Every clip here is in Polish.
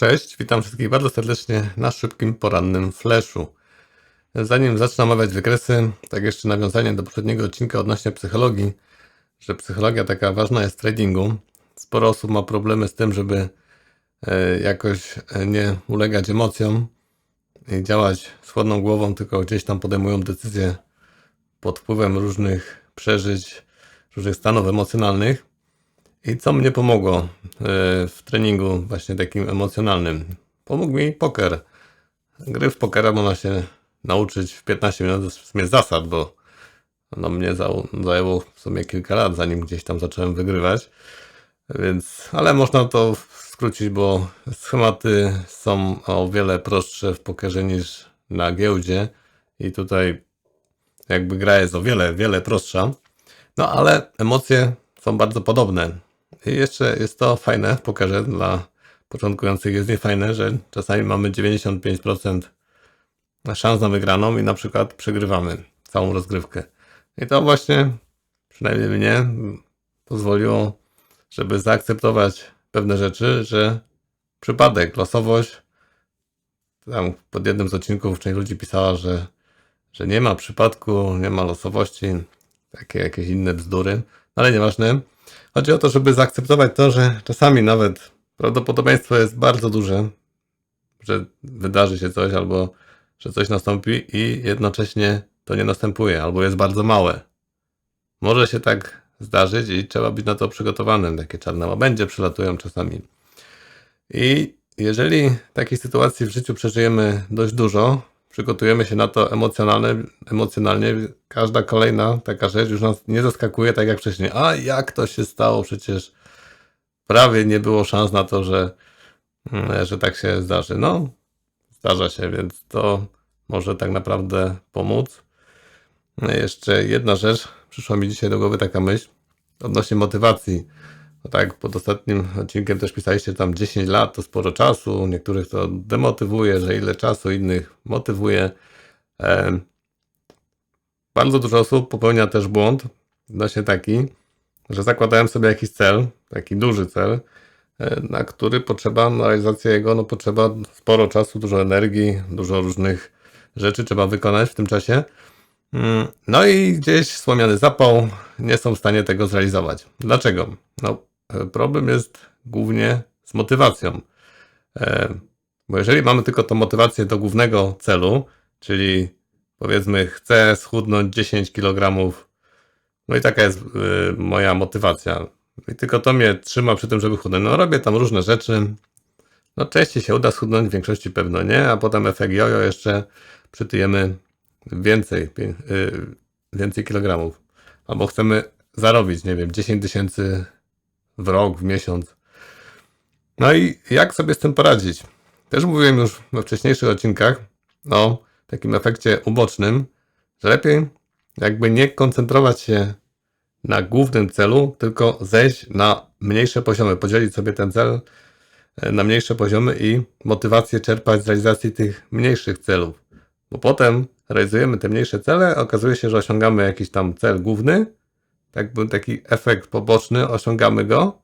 Cześć, witam wszystkich bardzo serdecznie na szybkim porannym flashu. Zanim zacznę omawiać wykresy, tak jeszcze nawiązanie do poprzedniego odcinka odnośnie psychologii, że psychologia taka ważna jest w tradingu. Sporo osób ma problemy z tym, żeby e, jakoś e, nie ulegać emocjom i działać chłodną głową, tylko gdzieś tam podejmują decyzje pod wpływem różnych przeżyć, różnych stanów emocjonalnych. I co mnie pomogło e, w treningu właśnie takim emocjonalnym? Pomógł mi poker. Gry w pokera można się nauczyć w 15 minut w sumie zasad, bo no mnie zajęło w sumie kilka lat, zanim gdzieś tam zacząłem wygrywać. Więc, ale można to skrócić, bo schematy są o wiele prostsze w pokerze niż na giełdzie i tutaj jakby gra jest o wiele, wiele prostsza. No ale emocje są bardzo podobne. I jeszcze jest to fajne pokerze dla początkujących jest niefajne, że czasami mamy 95% szans na wygraną i na przykład przegrywamy całą rozgrywkę. I to właśnie, przynajmniej mnie, pozwoliło, żeby zaakceptować pewne rzeczy, że przypadek, losowość, tam pod jednym z odcinków część ludzi pisała, że, że nie ma przypadku, nie ma losowości, takie jakieś inne bzdury, no ale nieważne. Chodzi o to, żeby zaakceptować to, że czasami nawet prawdopodobieństwo jest bardzo duże, że wydarzy się coś albo że coś nastąpi i jednocześnie to nie następuje albo jest bardzo małe. Może się tak zdarzyć i trzeba być na to przygotowanym. Takie czarne łabędzie przylatują czasami. I jeżeli takiej sytuacji w życiu przeżyjemy dość dużo, przygotujemy się na to emocjonalnie, emocjonalnie, każda kolejna taka rzecz już nas nie zaskakuje tak jak wcześniej. A jak to się stało? Przecież prawie nie było szans na to, że, mm, że tak się zdarzy. No, zdarza się, więc to może tak naprawdę pomóc. Jeszcze jedna rzecz, przyszła mi dzisiaj do głowy taka myśl odnośnie motywacji. No tak, pod ostatnim odcinkiem też pisaliście tam 10 lat to sporo czasu, niektórych to demotywuje, że ile czasu, innych motywuje. Bardzo dużo osób popełnia też błąd, właśnie taki, że zakładają sobie jakiś cel, taki duży cel, e, na który potrzeba, na realizację jego, no potrzeba sporo czasu, dużo energii, dużo różnych rzeczy trzeba wykonać w tym czasie. Mm, no i gdzieś słomiany zapał, nie są w stanie tego zrealizować. Dlaczego? No, problem jest głównie z motywacją. E, bo jeżeli mamy tylko tą motywację do głównego celu, czyli powiedzmy chcę schudnąć 10 kg, no i taka jest e, moja motywacja. I tylko to mnie trzyma przy tym, żeby chudnąć. No robię tam różne rzeczy. No częściej się uda schudnąć, w większości pewno nie, a potem efekt jojo jeszcze przytyjemy więcej, więcej kilogramów. Albo chcemy zarobić, nie wiem, 10 tysięcy w rok, w miesiąc. No i jak sobie z tym poradzić? Też mówiłem już we wcześniejszych odcinkach o takim efekcie ubocznym, że lepiej jakby nie koncentrować się na głównym celu, tylko zejść na mniejsze poziomy, podzielić sobie ten cel e, na mniejsze poziomy i motywację czerpać z realizacji tych mniejszych celów. Bo potem realizujemy te mniejsze cele, okazuje się, że osiągamy jakiś tam cel główny, był taki efekt poboczny, osiągamy go,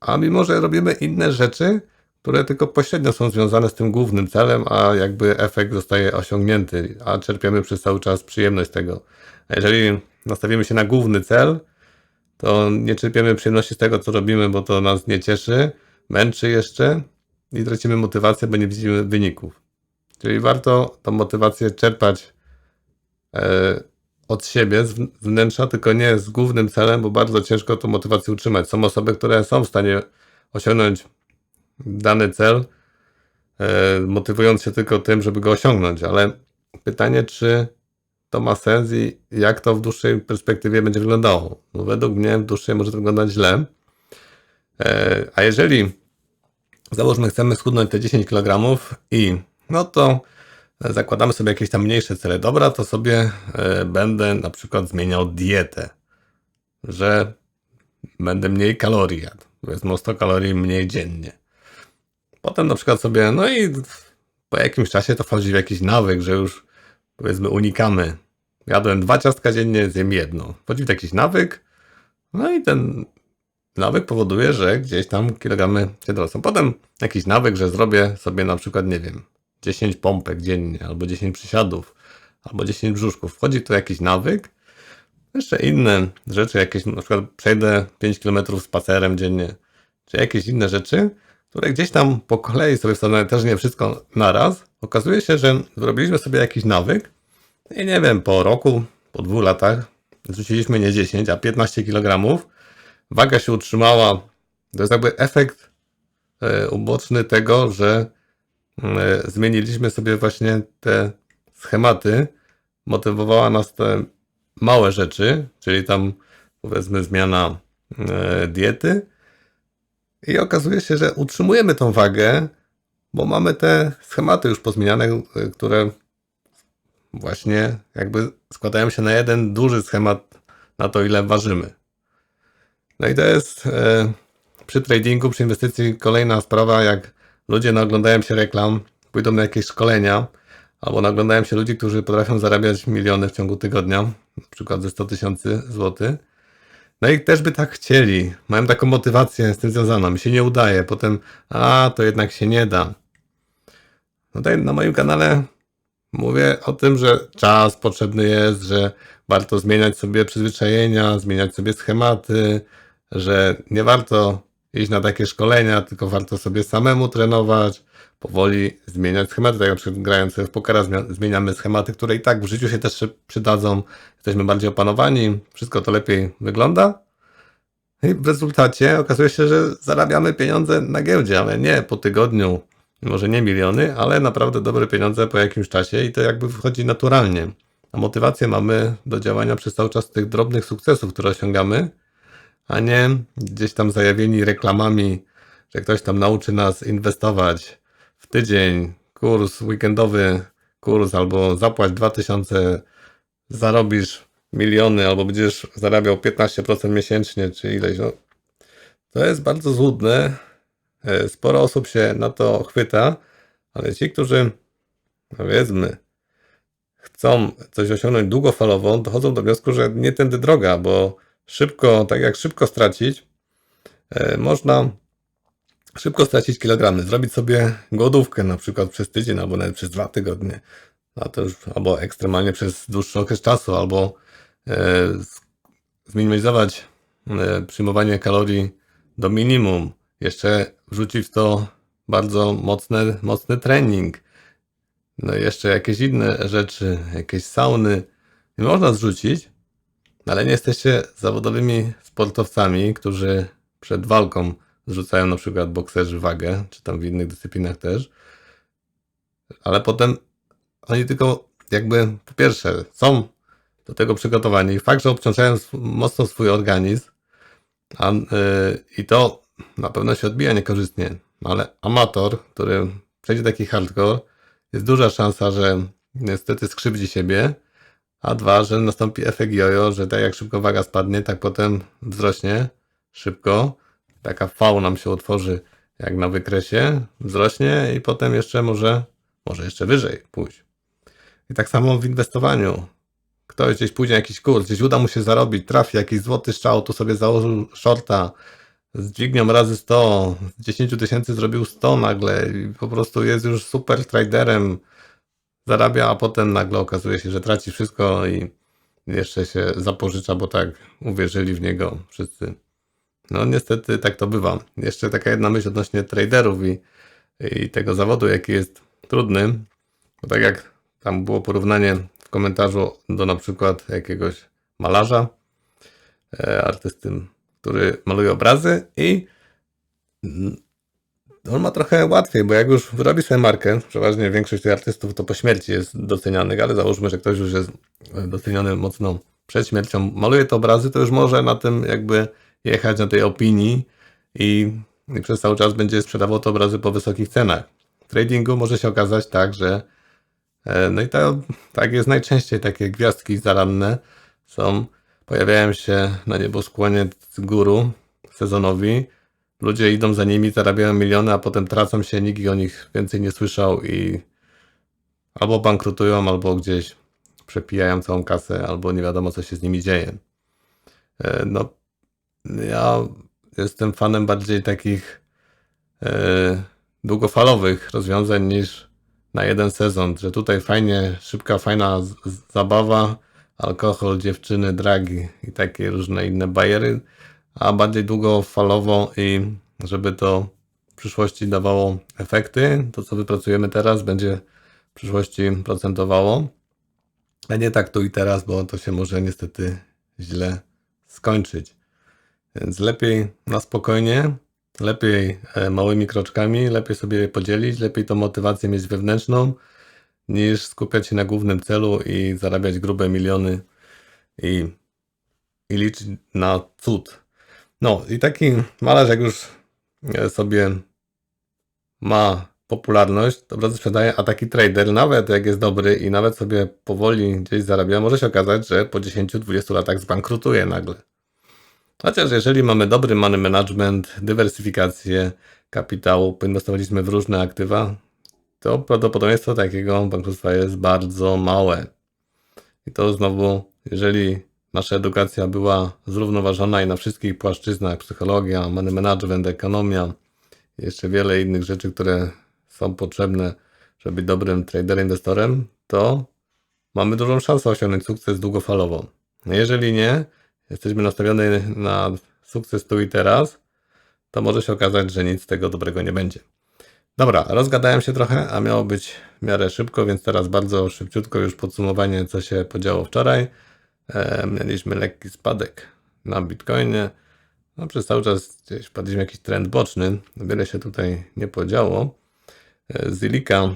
a mimo, że robimy inne rzeczy, które tylko pośrednio są związane z tym głównym celem, a jakby efekt zostaje osiągnięty, a czerpiemy przez cały czas przyjemność tego. A jeżeli nastawimy się na główny cel, to nie czerpiemy przyjemności z tego, co robimy, bo to nas nie cieszy, męczy jeszcze i tracimy motywację, bo nie widzimy wyników. Czyli warto tą motywację czerpać e, od siebie, z wnętrza, tylko nie z głównym celem, bo bardzo ciężko tą motywację utrzymać. Są osoby, które są w stanie osiągnąć dany cel, e, motywując się tylko tym, żeby go osiągnąć, ale pytanie, czy to ma sens i jak to w dłuższej perspektywie będzie wyglądało. No według mnie w dłuższej może to wyglądać źle. E, a jeżeli załóżmy chcemy schudnąć te 10 kg i no to zakładamy sobie jakieś tam mniejsze cele. Dobra, to sobie e, będę na przykład zmieniał dietę, że będę mniej kalorii jadł. Powiedzmy 100 kalorii mniej dziennie. Potem na przykład sobie, no i po jakimś czasie to wchodzi w jakiś nawyk, że już powiedzmy unikamy. Jadłem dwa ciastka dziennie, zjem jedno. Wchodzi w jakiś nawyk, no i ten nawyk powoduje, że gdzieś tam kilogramy się dorosną. Potem jakiś nawyk, że zrobię sobie na przykład, nie wiem, 10 pompek dziennie, albo 10 przysiadów, albo 10 brzuszków. Wchodzi tu jakiś nawyk, jeszcze inne rzeczy, jakieś na przykład przejdę 5 km spacerem dziennie, czy jakieś inne rzeczy, które gdzieś tam po kolei sobie wsadzone, też nie wszystko naraz. Okazuje się, że zrobiliśmy sobie jakiś nawyk i nie wiem, po roku, po dwóch latach zrzuciliśmy nie 10, a 15 kg. Waga się utrzymała. To jest jakby efekt e, uboczny tego, że zmieniliśmy sobie właśnie te schematy. Motywowała nas te małe rzeczy, czyli tam powiedzmy zmiana e, diety. I okazuje się, że utrzymujemy tą wagę, bo mamy te schematy już pozmieniane, e, które właśnie jakby składają się na jeden duży schemat na to, ile ważymy. No i to jest e, przy tradingu, przy inwestycji kolejna sprawa, jak ludzie naoglądają się reklam, pójdą na jakieś szkolenia, albo naoglądają się ludzi, którzy potrafią zarabiać miliony w ciągu tygodnia, na przykład ze 100 tysięcy złotych. No i też by tak chcieli. Mają taką motywację z tym związaną. Mi się nie udaje. Potem, a to jednak się nie da. No tutaj na moim kanale mówię o tym, że czas potrzebny jest, że warto zmieniać sobie przyzwyczajenia, zmieniać sobie schematy, że nie warto iść na takie szkolenia, tylko warto sobie samemu trenować, powoli zmieniać schematy. Tak jak na przykład grając w pokera zmieniamy schematy, które i tak w życiu się też przydadzą. Jesteśmy bardziej opanowani, wszystko to lepiej wygląda. I w rezultacie okazuje się, że zarabiamy pieniądze na giełdzie, ale nie po tygodniu, może nie miliony, ale naprawdę dobre pieniądze po jakimś czasie i to jakby wychodzi naturalnie. A motywację mamy do działania przez cały czas tych drobnych sukcesów, które osiągamy, a nie gdzieś tam zajawieni reklamami, że ktoś tam nauczy nas inwestować w tydzień, kurs weekendowy, kurs albo zapłać 2000, zarobisz miliony, albo będziesz zarabiał 15% miesięcznie, czy ileś. No, to jest bardzo złudne. E, Sporo osób się na to chwyta, ale ci, którzy powiedzmy chcą coś osiągnąć długofalowo, dochodzą do wniosku, że nie tędy droga, bo szybko, tak jak szybko stracić, e, można szybko stracić kilogramy, zrobić sobie głodówkę na przykład przez tydzień albo nawet przez dwa tygodnie, a to już, albo ekstremalnie przez dłuższy okres czasu, albo e, zminimalizować e, przyjmowanie kalorii do minimum, jeszcze wrzucić w to bardzo mocny, mocny trening, no i jeszcze jakieś inne rzeczy, jakieś sauny, nie można zrzucić, ale nie jesteście zawodowymi sportowcami, którzy przed walką zrzucają na przykład bokserzy wagę, czy tam w innych dyscyplinach też, ale potem oni tylko jakby po pierwsze są do tego przygotowani. Fakt, że obciążają mocno swój organizm a, yy, i to na pewno się odbija niekorzystnie, ale amator, który przejdzie taki hardcore, jest duża szansa, że niestety skrzywdzi siebie, a dwa, że nastąpi efekt jojo, że tak jak szybko waga spadnie, tak potem wzrośnie szybko. Taka V nam się utworzy jak na wykresie, wzrośnie i potem jeszcze może, może jeszcze wyżej pójść. I tak samo w inwestowaniu. Ktoś gdzieś pójdzie na jakiś kurs, gdzieś uda mu się zarobić, trafi jakiś złoty strzał, tu sobie założył shorta, z dźwignią razy 100, z 10 tysięcy zrobił 100 nagle i po prostu jest już super traderem, zarabia, a potem nagle okazuje się, że traci wszystko i jeszcze się zapożycza, bo tak uwierzyli w niego wszyscy. No niestety tak to bywa. Jeszcze taka jedna myśl odnośnie traderów i, i tego zawodu, jaki jest trudny. Bo tak jak tam było porównanie w komentarzu do na przykład jakiegoś malarza, e, artysty, który maluje obrazy i on ma trochę łatwiej, bo jak już wyrobi sobie markę, przeważnie większość tych artystów to po śmierci jest docenianych, ale załóżmy, że ktoś już jest doceniony mocno przed śmiercią, maluje te obrazy, to już może na tym jakby jechać na tej opinii i, i przez cały czas będzie sprzedawał te obrazy po wysokich cenach. W tradingu może się okazać tak, że e, no i to tak jest najczęściej takie gwiazdki zaranne są, pojawiają się na nieboskłonie guru sezonowi, ludzie idą za nimi, zarabiają miliony, a potem tracą się, nikt o nich więcej nie słyszał i albo bankrutują, albo gdzieś przepijają całą kasę, albo nie wiadomo, co się z nimi dzieje. E, No, ja jestem fanem bardziej takich e, długofalowych rozwiązań niż na jeden sezon, że tutaj fajnie, szybka, fajna zabawa, alkohol, dziewczyny, dragi i takie różne inne bajery, a bardziej długofalowo i żeby to w przyszłości dawało efekty, to co wypracujemy teraz będzie w przyszłości procentowało, a nie tak tu i teraz, bo to się może niestety źle skończyć. Więc lepiej na spokojnie, lepiej e, małymi kroczkami, lepiej sobie podzielić, lepiej tą motywację mieć wewnętrzną, niż skupiać się na głównym celu i zarabiać grube miliony i, i liczyć na cud. No i taki malarz, jak już e, sobie ma popularność, to bardzo sprzedaje, a taki trader, nawet jak jest dobry i nawet sobie powoli gdzieś zarabia, może się okazać, że po 10-20 latach zbankrutuje nagle. Chociaż jeżeli mamy dobry money management, dywersyfikację kapitału, poinwestowaliśmy w różne aktywa, to prawdopodobieństwo takiego bankructwa jest bardzo małe. I to znowu, jeżeli nasza edukacja była zrównoważona i na wszystkich płaszczyznach, psychologia, money management, ekonomia, jeszcze wiele innych rzeczy, które są potrzebne, żeby być dobrym traderem, inwestorem, to mamy dużą szansę osiągnąć sukces długofalowo. No Jeżeli nie, jesteśmy nastawioni na sukces tu i teraz, to może się okazać, że nic z tego dobrego nie będzie. Dobra, rozgadałem się trochę, a miało być w miarę szybko, więc teraz bardzo szybciutko już podsumowanie, co się podziało wczoraj. E, mieliśmy lekki spadek na Bitcoinie. No, przez cały czas gdzieś wpadliśmy jakiś trend boczny. Wiele się tutaj nie podziało. E, Zilika,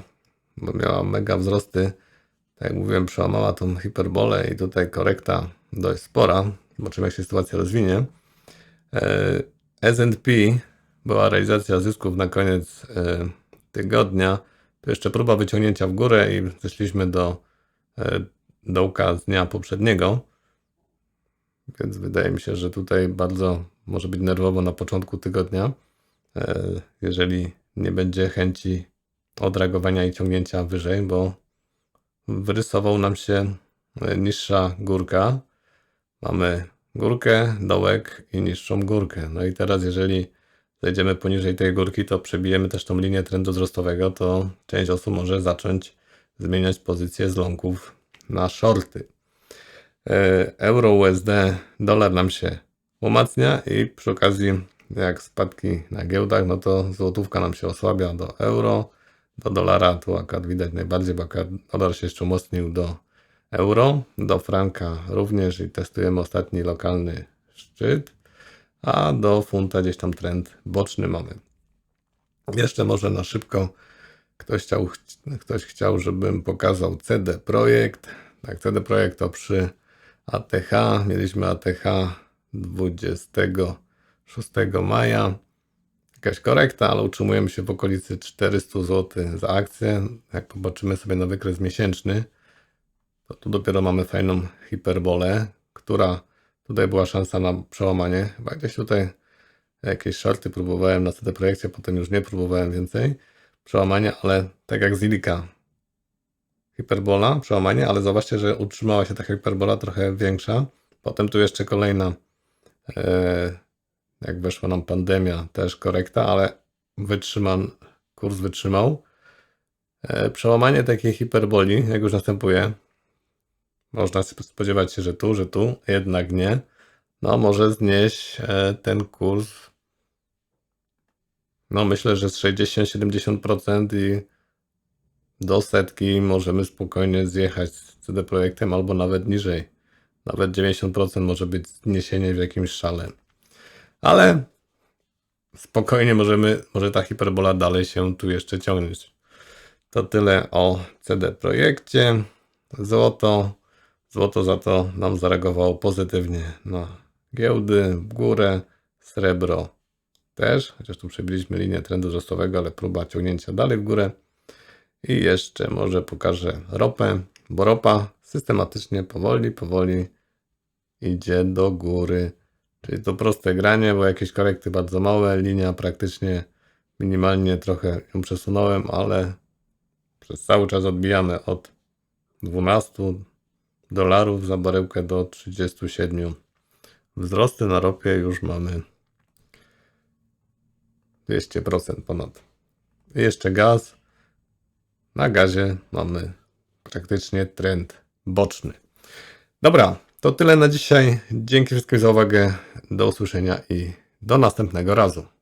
bo miała mega wzrosty, tak jak mówiłem, przełamała tą hiperbolę i tutaj korekta dość spora. Zobaczymy, jak się sytuacja rozwinie. E, S&P była realizacja zysków na koniec tygodnia. To jeszcze próba wyciągnięcia w górę i zeszliśmy do dołka z dnia poprzedniego. Więc wydaje mi się, że tutaj bardzo może być nerwowo na początku tygodnia, e, jeżeli nie będzie chęci odreagowania i ciągnięcia wyżej, bo wyrysował nam się e, niższa górka. Mamy górkę, dołek i niższą górkę. No i teraz, jeżeli zejdziemy poniżej tej górki, to przebijemy też tą linię trendu wzrostowego, to część osób może zacząć zmieniać pozycje z longów na shorty. E, Euro USD, dolar nam się umacnia i przy okazji jak spadki na giełdach, no to złotówka nam się osłabia do euro, do dolara, tu akurat widać najbardziej, bo akurat dolar się jeszcze umocnił do euro, do franka również i testujemy ostatni lokalny szczyt, a do funta gdzieś tam trend boczny mamy. Jeszcze może na szybko ktoś chciał, ktoś chciał, żebym pokazał CD Projekt. Tak, CD Projekt to przy ATH. Mieliśmy ATH 26 maja. Jakaś korekta, ale utrzymujemy się w okolicy 400 zł za akcję. Jak popatrzymy sobie na wykres miesięczny, to tu dopiero mamy fajną hiperbolę, która tutaj była szansa na przełamanie. Chyba gdzieś tutaj jakieś shorty próbowałem na CD Projekcie, potem już nie próbowałem więcej przełamania, ale tak jak Zilika. Hiperbola, przełamanie, ale zobaczcie, że utrzymała się ta hiperbola trochę większa. Potem tu jeszcze kolejna, e, jak weszła nam pandemia, też korekta, ale wytrzyman, kurs wytrzymał. E, przełamanie takiej hiperboli, jak już następuje, można spodziewać się, że tu, że tu, jednak nie. No, może znieść e, ten kurs no myślę, że z 60-70% i do setki możemy spokojnie zjechać z CD Projektem albo nawet niżej. Nawet 90% może być zniesienie w jakimś szale. Ale spokojnie możemy, może ta hiperbola dalej się tu jeszcze ciągnąć. To tyle o CD Projekcie. Złoto. Złoto za to nam zareagowało pozytywnie na giełdy, w górę, srebro też, chociaż tu przebiliśmy linię trendu wzrostowego, ale próba ciągnięcia dalej w górę. I jeszcze może pokażę ropę, bo ropa systematycznie, powoli, powoli idzie do góry. Czyli to proste granie, bo jakieś korekty bardzo małe, linia praktycznie minimalnie trochę ją przesunąłem, ale przez cały czas odbijamy od 12 dolarów za baryłkę do 37. Wzrosty na ropie już mamy 200% ponad. I jeszcze gaz. Na gazie mamy praktycznie trend boczny. Dobra, to tyle na dzisiaj. Dzięki wszystkim za uwagę. Do usłyszenia i do następnego razu.